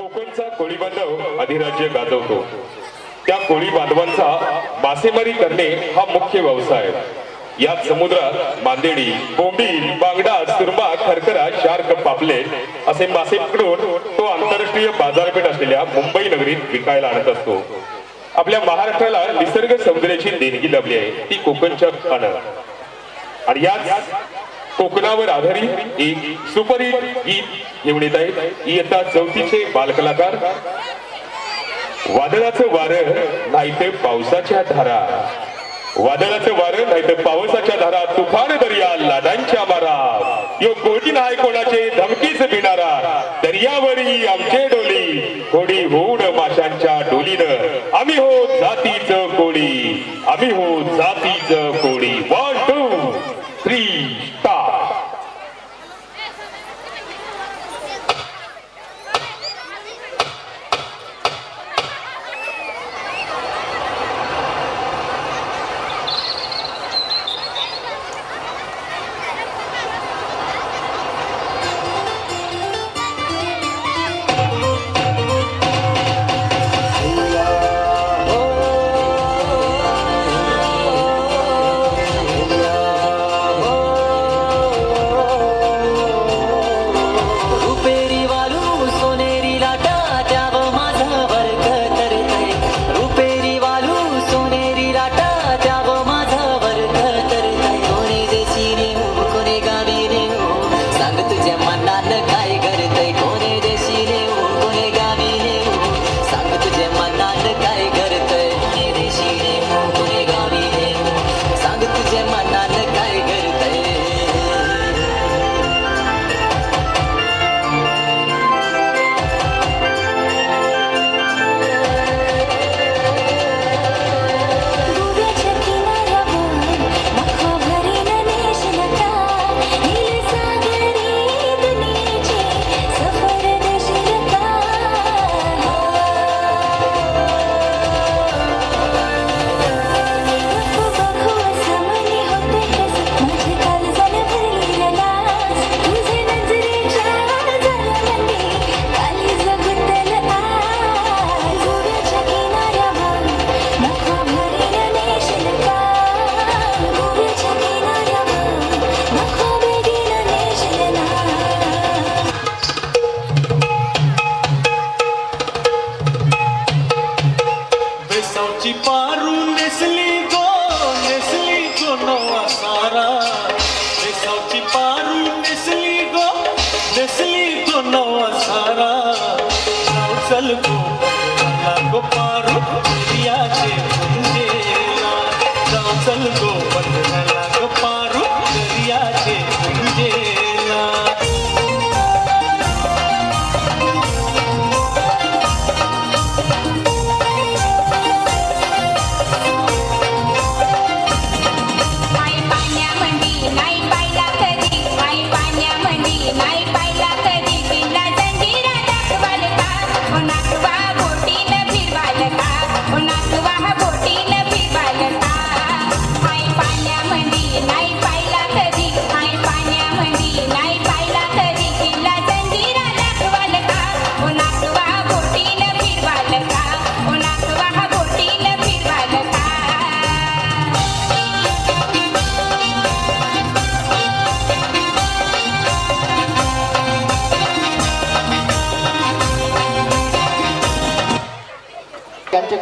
कोकणचा कोळी बांधव अधिराज्य गाजवतो. त्या कोळी बांधवांचा मासेमारी करणे हा मुख्य व्यवसाय. यात समुद्रात मांदेडी बोंबील बांगडा सुरमा खरखरा शार्क पापले असे मासे पकडून तो आंतरराष्ट्रीय बाजारपेठ असलेल्या मुंबई नगरीत विकायला आणत असतो. आपल्या महाराष्ट्राला निसर्ग सौंदर्याची देणगी लाभली आहे ती कोकणच्या खाणं. आणि याच कोकणावर आधारित एक सुपरहिट गीत घेऊन येत आहेत इयत्ता चौथीचे बालकलाकार. वादळाचं वारं नाही ते पावसाच्या धारा. वादळाचं वारं नाही तर पावसाच्या धारा. तुफान दर्या लाडांच्या मारा यो कोणी नाही कोणाचे धमकीच भिणारा दर्यावरी आमचे डोली. कोडी होऊन माशांच्या डोलीनं. आम्ही हो जातीचं कोडी आम्ही हो पारू नेसली गो बेसावची पारू नेसली गो नेसली गो नवा सारा। जाऊ चल गो मला गो पारू याचे पुंजेला जाऊ चल गो